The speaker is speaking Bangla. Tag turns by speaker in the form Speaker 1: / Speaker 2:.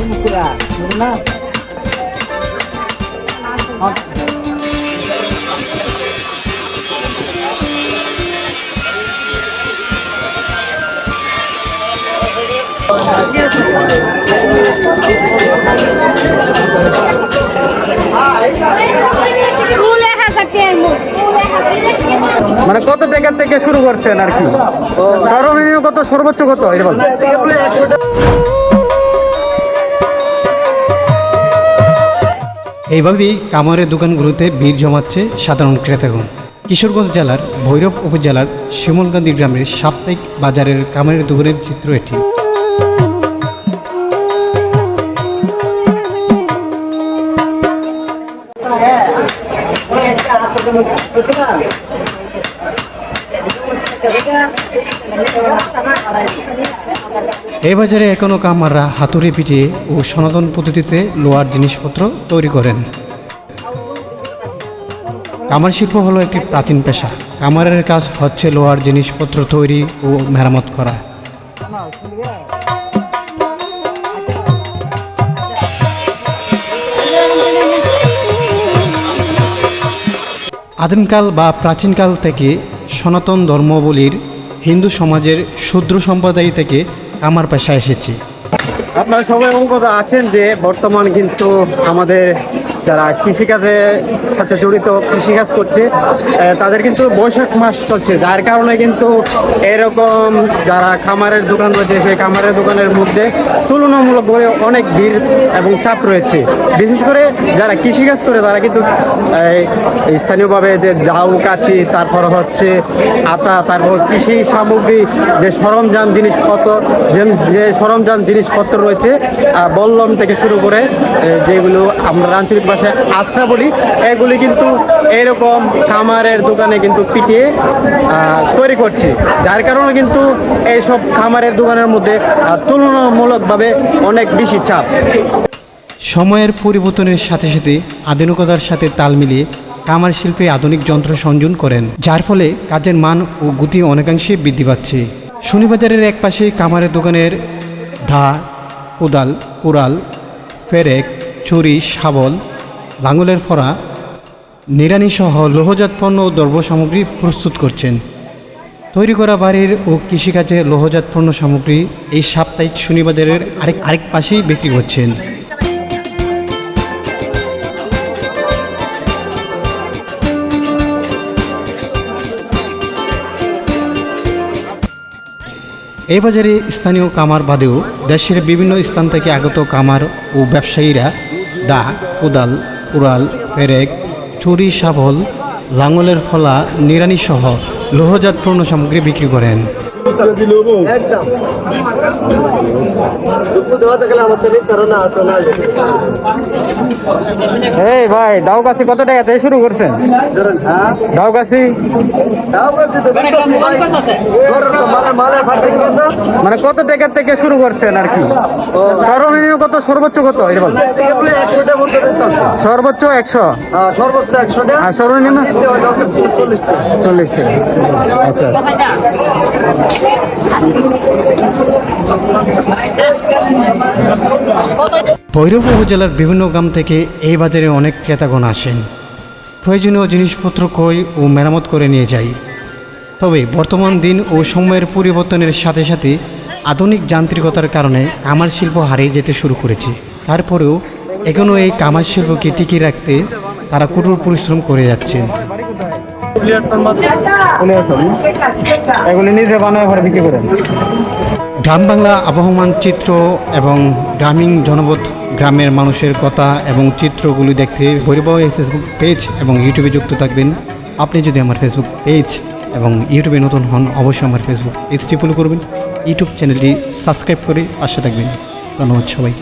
Speaker 1: Mu. Boleh
Speaker 2: মানে কত টাকার থেকে শুরু করছেন আর কি? সর্বনিম্ন কত সর্বোচ্চ কত? এটা
Speaker 3: এইভাবেই কামারের দোকানগুলোতে ভিড় জমাচ্ছে সাধারণ ক্রেতাগণ। কিশোরগঞ্জ জেলার ভৈরব উপজেলার শিমলকান্দি গ্রামের সাপ্তাহিক বাজারের কামারের দোকানের চিত্র এটি। এই বাজারে এখনও কামাররা হাতুড়ি পিটিয়ে ও সনাতন পদ্ধতিতে লোহার জিনিসপত্র তৈরি করেন। কামার শিল্প হলো একটি প্রাচীন পেশা। কামারের কাজ হচ্ছে লোহার জিনিসপত্র তৈরি ও মেরামত করা। আদিমকাল বা প্রাচীনকাল থেকে সনাতন ধর্মাবলীর হিন্দু সমাজের শূদ্র সম্প্রদায় থেকে কামার পেশায় এসেছি।
Speaker 2: আপনারা সবাই অবগত আছেন যে বর্তমান কিন্তু আমাদের যারা কৃষিকাজের সাথে জড়িত কৃষিকাজ করছে তাদের কিন্তু বৈশাখ মাস চলছে। যার কারণে কিন্তু এরকম যারা খামারের দোকান রয়েছে, সেই খামারের দোকানের মধ্যে তুলনামূলকভাবে অনেক ভিড় এবং চাপ রয়েছে। বিশেষ করে যারা কৃষিকাজ করে, তারা কিন্তু স্থানীয়ভাবে যে জাউ কাছি তারপর হচ্ছে আতা, তারপর কৃষি সামগ্রী, যে সরঞ্জাম জিনিসপত্র, যে- সরঞ্জাম জিনিসপত্র রয়েছে বল্লম থেকে শুরু করে যেগুলো আমরা আঞ্চলিক ভাষায় আশ্রা বলি, এগুলি কিন্তু এরকম খামারের দোকানে কিন্তু পিটিয়ে তৈরি করছে। যার কারণে কিন্তু এইসব খামারের দোকানের মধ্যে তুলনামূলকভাবে অনেক বেশি চাপ।
Speaker 3: সময়ের পরিবর্তনের সাথে সাথে আধুনিকতার সাথে তাল মিলিয়ে কামার শিল্পে আধুনিক যন্ত্র সংযোজন করেন, যার ফলে কাজের মান ও গতি অনেকাংশে বৃদ্ধি পাচ্ছে। শনিবাজারের এক পাশে কামারের দোকানের ধা, কোদাল কুড়াল ফেরেক, ছুরি, শাবল লাঙলের ফরা নিরানি সহ লোহজাত পণ্য ও দ্রব্য সামগ্রী প্রস্তুত করছেন। তৈরি করা বাড়ির ও কৃষিকাজে লোহজাত পণ্য সামগ্রী এই সাপ্তাহিক শনিবাজারের আরেক আরেক পাশেই বিক্রি করছেন এই বাজারে স্থানীয় কামার বাদেও দেশের বিভিন্ন স্থান থেকে আগত কামার ও ব্যবসায়ীরা দা, কোদাল কুড়াল পেরেক ছুরি শাবল লাঙলের ফলা নিরানিসহ লোহজাত পণ্য সামগ্রী বিক্রি করেন।
Speaker 4: একদম। দুপুর দেওয়াতে গেলে আমার তো করো না তো না
Speaker 2: এই ভাই দাও কত টাকা থেকে শুরু করছেন? দাও কাছি
Speaker 4: তাও বলছি তো বিকল্প ভাই। ধরো তো মালের মালের ফাটতে গেছো
Speaker 2: মানে কত টাকা থেকে শুরু করছেন আর কি? সর্বনিম্ন কত সর্বোচ্চ কত?
Speaker 4: আছে।
Speaker 2: সর্বোচ্চ একশো?
Speaker 4: হ্যাঁ সর্বোচ্চ একশোটা।
Speaker 2: আর সর্বনিম্ন?
Speaker 4: চল্লিশ টাকা
Speaker 2: চল্লিশ টাকা আচ্ছা।
Speaker 3: ভৈরব উপজেলার বিভিন্ন গ্রাম থেকে এই বাজারে অনেক ক্রেতাগণ আসেন। প্রয়োজনীয় জিনিসপত্র ক্রয় ও মেরামত করে নিয়ে যায় তবে বর্তমান দিন ও সময়ের পরিবর্তনের সাথে সাথে আধুনিক যান্ত্রিকতার কারণে কামার শিল্প হারিয়ে যেতে শুরু করেছে। তারপরেও এখনও এই কামার শিল্পকে টিকিয়ে রাখতে তারা কঠোর পরিশ্রম করে যাচ্ছেন।
Speaker 2: এগুলি নিজে বানায় বিক্রি করেন।
Speaker 3: গ্রাম বাংলা আবহমান চিত্র এবং গ্রামীণ জনপদ গ্রামের মানুষের কথা এবং চিত্রগুলি দেখতে ভৈরব ফেসবুক পেজ এবং ইউটিউবে যুক্ত থাকবেন। আপনি যদি আমার ফেসবুক পেজ এবং ইউটিউবে নতুন হন, অবশ্যই আমার ফেসবুক পেজটি ফলো করবেন। ইউটিউব চ্যানেলটি সাবস্ক্রাইব করে পাশে থাকবেন। ধন্যবাদ
Speaker 5: সবাই.